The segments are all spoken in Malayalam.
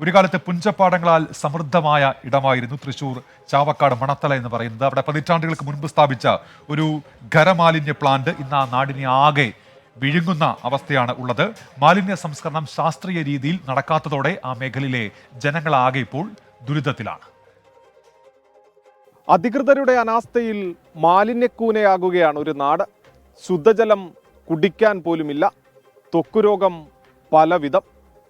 ഒരു കാലത്ത് പുഞ്ചപ്പാടങ്ങളാൽ സമൃദ്ധമായ ഇടമായിരുന്നു തൃശ്ശൂർ ചാവക്കാട് മണത്തല എന്ന് പറയുന്നത്. അവിടെ പതിറ്റാണ്ടുകൾക്ക് മുൻപ് സ്ഥാപിച്ച ഒരു ഖരമാലിന്യ പ്ലാന്റ് ഇന്ന് ആ നാടിനെ ആകെ വിഴുങ്ങുന്ന അവസ്ഥയാണ് ഉള്ളത്. മാലിന്യ സംസ്കരണം ശാസ്ത്രീയ രീതിയിൽ നടക്കാത്തതോടെ ആ മേഖലയിലെ ജനങ്ങളാകെ ഇപ്പോൾ ദുരിതത്തിലാണ്. അധികൃതരുടെ അനാസ്ഥയിൽ മാലിന്യക്കൂനയാകുകയാണ് ഒരു നാട്. ശുദ്ധജലം കുടിക്കാൻ പോലുമില്ല. ത്വക്കുരോഗം പലവിധം.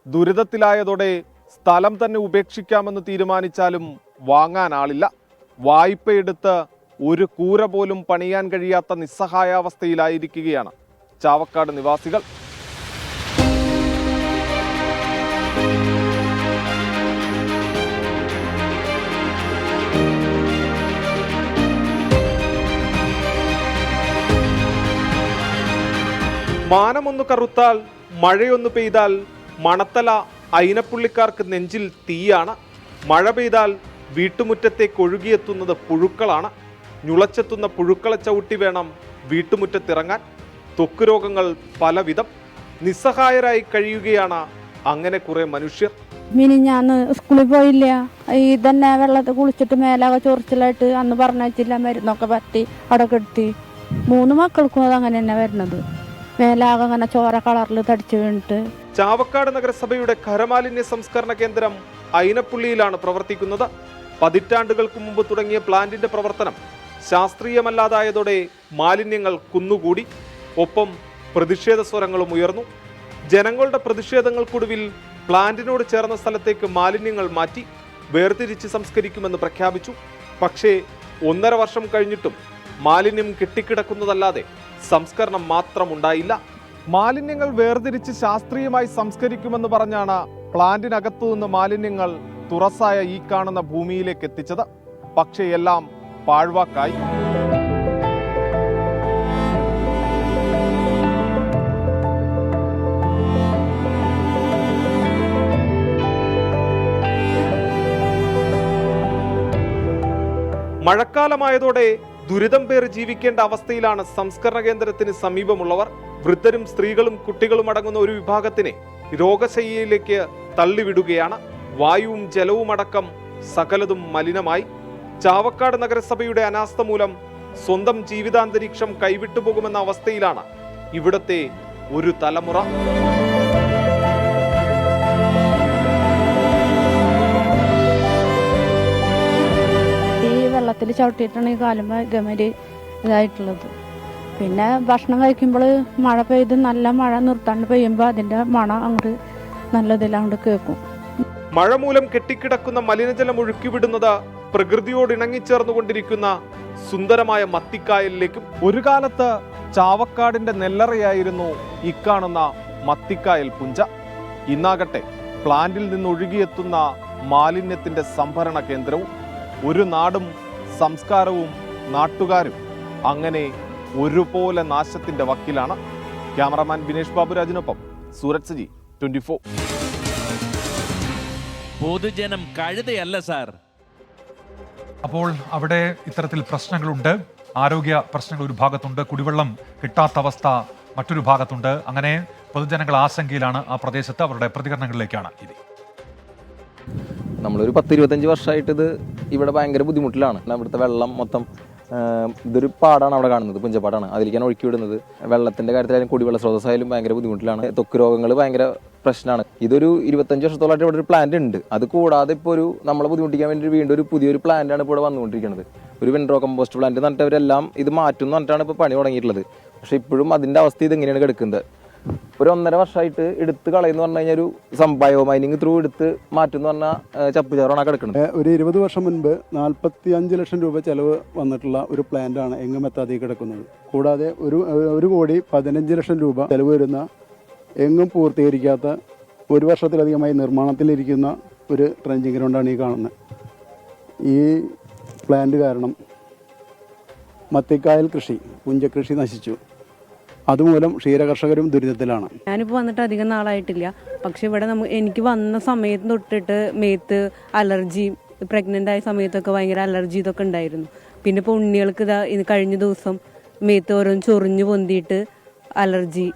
ദുരിതത്തിലായതോടെ സ്ഥലം തന്നെ ഉപേക്ഷിക്കാമെന്ന് തീരുമാനിച്ചാലും വാങ്ങാൻ ആളില്ല. വായ്പയെടുത്ത് ഒരു കൂര പോലും പണിയാൻ കഴിയാത്ത നിസ്സഹായാവസ്ഥയിലായിരിക്കുകയാണ് ചാവക്കാട് നിവാസികൾ. മാനമൊന്ന് കറുത്താൽ മഴയൊന്നു പെയ്താൽ മണത്തല അയിനപ്പുള്ളിക്കാർക്ക് നെഞ്ചിൽ തീയാണ്. മഴ പെയ്താൽ വീട്ടുമുറ്റത്തേക്ക് ഒഴുകിയെത്തുന്നത് പുഴുക്കളാണ്. ഞുളച്ചെത്തുന്ന പുഴുക്കളെ ചവിട്ടി വേണം വീട്ടുമുറ്റത്തിറങ്ങാൻ. ത്വക്ക് രോഗങ്ങൾ പലവിധം. നിസ്സഹായരായി കഴിയുകയാണ് അങ്ങനെ കുറെ മനുഷ്യർ. മിനി ഞാൻ സ്കൂളിൽ പോയില്ല. ഈ തന്നെ വെള്ളത്തിൽ കുളിച്ചിട്ട് മേലാകെ ചൊറിച്ചിലായിട്ട് അന്ന് പറഞ്ഞില്ല മരുന്നൊക്കെ പറ്റി അവിടെ കെടുത്തി. മൂന്ന് മക്കൾക്കും അത് അങ്ങനെ തന്നെ വരുന്നത്. മേലാകെ അങ്ങനെ ചോര കളറിൽ തടിച്ചു വീണിട്ട്. ചാവക്കാട് നഗരസഭയുടെ ഖരമാലിന്യ സംസ്കരണ കേന്ദ്രം അയിനപ്പുള്ളിയിലാണ് പ്രവർത്തിക്കുന്നത്. പതിറ്റാണ്ടുകൾക്ക് മുമ്പ് തുടങ്ങിയ പ്ലാന്റിന്റെ പ്രവർത്തനം ശാസ്ത്രീയമല്ലാതായതോടെ മാലിന്യങ്ങൾ കുന്നുകൂടി. ഒപ്പം പ്രതിഷേധ സ്വരങ്ങളും ഉയർന്നു. ജനങ്ങളുടെ പ്രതിഷേധങ്ങൾക്കൊടുവിൽ പ്ലാന്റിനോട് ചേർന്ന സ്ഥലത്തേക്ക് മാലിന്യങ്ങൾ മാറ്റി വേർതിരിച്ച് സംസ്കരിക്കുമെന്ന് പ്രഖ്യാപിച്ചു. പക്ഷേ ഒന്നര വർഷം കഴിഞ്ഞിട്ടും മാലിന്യം കെട്ടിക്കിടക്കുന്നതല്ലാതെ സംസ്കരണം മാത്രമുണ്ടായില്ല. മാലിന്യങ്ങൾ വേർതിരിച്ച് ശാസ്ത്രീയമായി സംസ്കരിക്കുമെന്ന് പറഞ്ഞാണ് പ്ലാന്റിനകത്തു നിന്ന് മാലിന്യങ്ങൾ തുറസായ ഈ കാണുന്ന ഭൂമിയിലേക്ക് എത്തിച്ചത്. പക്ഷേ എല്ലാം പാഴ്വാക്കായി. മഴക്കാലമായതോടെ ദുരിതം പേറി ജീവിക്കേണ്ട അവസ്ഥയിലാണ് സംസ്കരണ കേന്ദ്രത്തിന് സമീപമുള്ളവർ. വൃദ്ധരും സ്ത്രീകളും കുട്ടികളും അടങ്ങുന്ന ഒരു വിഭാഗത്തിനെ രോഗശയ്യയിലേക്ക് തള്ളിവിടുകയാണ്. വായുവും ജലവും അടക്കം സകലതും മലിനമായി. ചാവക്കാട് നഗരസഭയുടെ അനാസ്ഥ മൂലം സ്വന്തം ജീവിതാന്തരീക്ഷം കൈവിട്ടു പോകുമെന്ന അവസ്ഥയിലാണ് ഇവിടത്തെ ഒരു തലമുറ. ചവിട്ടിയിട്ടാണ് ഈ കാലും ഗമര് ഇതായിട്ടുള്ളത്. പിന്നെ ഭക്ഷണം കഴിക്കുമ്പോൾ മഴ പെയ്ത് നല്ല മഴ നിർത്താണ്ട് പെയ്യുമ്പോൾ അതിന്റെ മണ അങ്ങോട്ട് നല്ലതിലാണ്ട് കേൾക്കും മഴ മൂലം കെട്ടിക്കിടക്കുന്ന മലിനജലം ഒഴുക്കിവിടുന്നത് പ്രകൃതിയോട് ഇണങ്ങിച്ചേർന്നുകൊണ്ടിരിക്കുന്ന സുന്ദരമായ മത്തിക്കായലിലേക്കും. ഒരു കാലത്ത് ചാവക്കാടിന്റെ നെല്ലറയായിരുന്നു ഇക്കാണുന്ന മത്തിക്കായൽ പുഞ്ച. ഇന്നാകട്ടെ പ്ലാന്റിൽ നിന്ന് ഒഴുകിയെത്തുന്ന മാലിന്യത്തിന്റെ സംഭരണ കേന്ദ്രവും ഒരു നാടും സംസ്കാരവും നാട്ടുകാരും അങ്ങനെ ഒരുപോലെ നാശത്തിന്റെ വക്കിലാണ് ക്യാമറമാൻ ബിനേഷ് ബാബുരാജിനൊപ്പം സൂരജ് സജി ട്വന്റി ഫോർ. പൊതുജനം കഴുതയല്ല സാർ. അപ്പോൾ അവിടെ ഇത്തരത്തിൽ പ്രശ്നങ്ങളുണ്ട്. ആരോഗ്യ പ്രശ്നങ്ങൾ ഒരു ഭാഗത്തുണ്ട്. കുടിവെള്ളം കിട്ടാത്ത അവസ്ഥ മറ്റൊരു ഭാഗത്തുണ്ട്. അങ്ങനെ പൊതുജനങ്ങൾ ആശങ്കയിലാണ് ആ പ്രദേശത്ത്. അവരുടെ പ്രതികരണങ്ങളിലേക്കാണ് ഇത്. നമ്മളൊരു പത്ത് ഇരുപത്തഞ്ച് വർഷമായിട്ട് ഇത് ഇവിടെ ഭയങ്കര ബുദ്ധിമുട്ടിലാണ്. അവിടുത്തെ വെള്ളം മൊത്തം ഇതൊരു പാടാണ് അവിടെ കാണുന്നത് പുഞ്ചപ്പാടാണ്. അതിലേക്കാണ് ഒഴുക്കി വിടുന്നത് വെള്ളത്തിന്റെ കാര്യത്തിലായാലും കുടിവെള്ള സ്രോതസ്സായാലും ഭയങ്കര ബുദ്ധിമുട്ടിലാണ്. ത്വക്ക് രോഗങ്ങൾ ഭയങ്കര പ്രശ്നമാണ്. ഇതൊരു ഇരുപത്തഞ്ച് വർഷത്തോളമായിട്ട് ഇവിടെ ഒരു പ്ലാന്റ് ഉണ്ട്. അത് കൂടാതെ ഇപ്പോൾ ഒരു നമ്മളെ ബുദ്ധിമുട്ടിക്കാൻ വേണ്ടി വീണ്ടും ഒരു പുതിയൊരു പ്ലാന്റ് ആണ് ഇപ്പോൾ ഇവിടെ വന്നുകൊണ്ടിരിക്കുന്നത് ഒരു വിൻഡ്രോ കമ്പോസ്റ്റ് പ്ലാന്റ് എന്നിട്ടവരെല്ലാം ഇത് മാറ്റും എന്ന് പറഞ്ഞിട്ടാണ് ഇപ്പോൾ പണി തുടങ്ങിയിട്ടുള്ളത്. പക്ഷേ ഇപ്പോഴും അതിന്റെ അവസ്ഥ ഇത് എങ്ങനെയാണ് കിടക്കുന്നത്? ഒരു ഒന്നര വർഷമായിട്ട് എടുത്ത് കളയെന്ന് പറഞ്ഞു കഴിഞ്ഞാൽ ഒരു ബയോ മൈനിങ് ത്രൂ എടുത്ത് മാറ്റുന്ന പറഞ്ഞാൽ ചപ്പുചാറാണ് കിടക്കുന്നത് ഒരു ഇരുപത് വർഷം മുൻപ് നാൽപ്പത്തി അഞ്ച് ലക്ഷം രൂപ ചെലവ് വന്നിട്ടുള്ള ഒരു പ്ലാന്റാണ് എങ്ങും എത്താതെ കിടക്കുന്നത്. കൂടാതെ ഒരു ഒരു കോടി പതിനഞ്ച് ലക്ഷം രൂപ ചെലവ് വരുന്ന എങ്ങും പൂർത്തീകരിക്കാത്ത ഒരു വർഷത്തിലധികമായി നിർമ്മാണത്തിലിരിക്കുന്ന ഒരു ട്രെഞ്ചിങ് ഗ്രൗണ്ടാണ് ഈ കാണുന്നത്. ഈ പ്ലാന്റ് കാരണം മത്തിക്കായൽ കൃഷി പുഞ്ചകൃഷി നശിച്ചു. അതുമൂലം ക്ഷീരകർഷകരും ദുരിതത്തിലാണ്. ഞാനിപ്പോൾ വന്നിട്ട് അധികം നാളായിട്ടില്ല. പക്ഷെ ഇവിടെ നമുക്ക് എനിക്ക് വന്ന സമയത്ത് തൊട്ടിട്ട് മേത്ത് അലർജി പ്രഗ്നന്റ് ആയ സമയത്തൊക്കെ ഭയങ്കര അലർജി ഇതൊക്കെ ഉണ്ടായിരുന്നു. പിന്നെ ഇപ്പോൾ ഉണ്ണികൾക്ക് ഇതാ ഇത് കഴിഞ്ഞ ദിവസം മേത്ത് ഓരോന്ന് ചൊറിഞ്ഞു പൊന്തിയിട്ട് അലർജി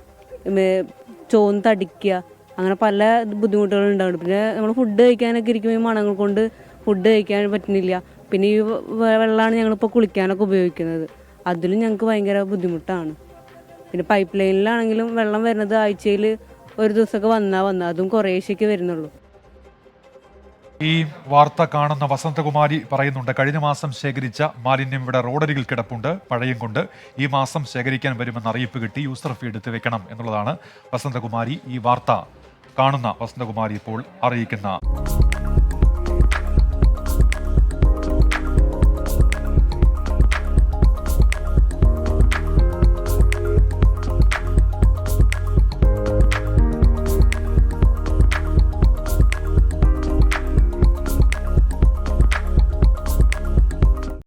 ചോന്ന് തടിക്കുക അങ്ങനെ പല ബുദ്ധിമുട്ടുകളും ഉണ്ടാവുന്നുണ്ട്. പിന്നെ നമ്മൾ ഫുഡ് കഴിക്കാനൊക്കെ ഇരിക്കുമ്പോൾ മണങ്ങൾ കൊണ്ട് ഫുഡ് കഴിക്കാൻ പറ്റുന്നില്ല. പിന്നെ ഈ വെള്ളമാണ് ഞങ്ങളിപ്പോൾ കുളിക്കാനൊക്കെ ഉപയോഗിക്കുന്നത്. അതിലും ഞങ്ങൾക്ക് ഭയങ്കര ബുദ്ധിമുട്ടാണ്. പിന്നെ പൈപ്പ് ലൈനിലാണെങ്കിലും വെള്ളം വരുന്നത് ആഴ്ചയിൽ ഒരു ദിവസമൊക്കെ വന്നാൽ വന്നാൽ അതും കുറേശ്ശേക്ക് വരുന്നുള്ളൂ. ഈ വാർത്ത കാണുന്ന വസന്തകുമാരി പറയുന്നുണ്ട് കഴിഞ്ഞ മാസം ശേഖരിച്ച മാലിന്യം ഇവിടെ റോഡരികിൽ കിടപ്പുണ്ട് പഴയും കൊണ്ട്. ഈ മാസം ശേഖരിക്കാൻ വരുമെന്ന് അറിയിപ്പ് കിട്ടി യൂസർ ഫീ എടുത്ത് വെക്കണം എന്നുള്ളതാണ് വസന്തകുമാരി ഈ വാർത്ത കാണുന്ന വസന്തകുമാരി ഇപ്പോൾ അറിയിക്കുന്ന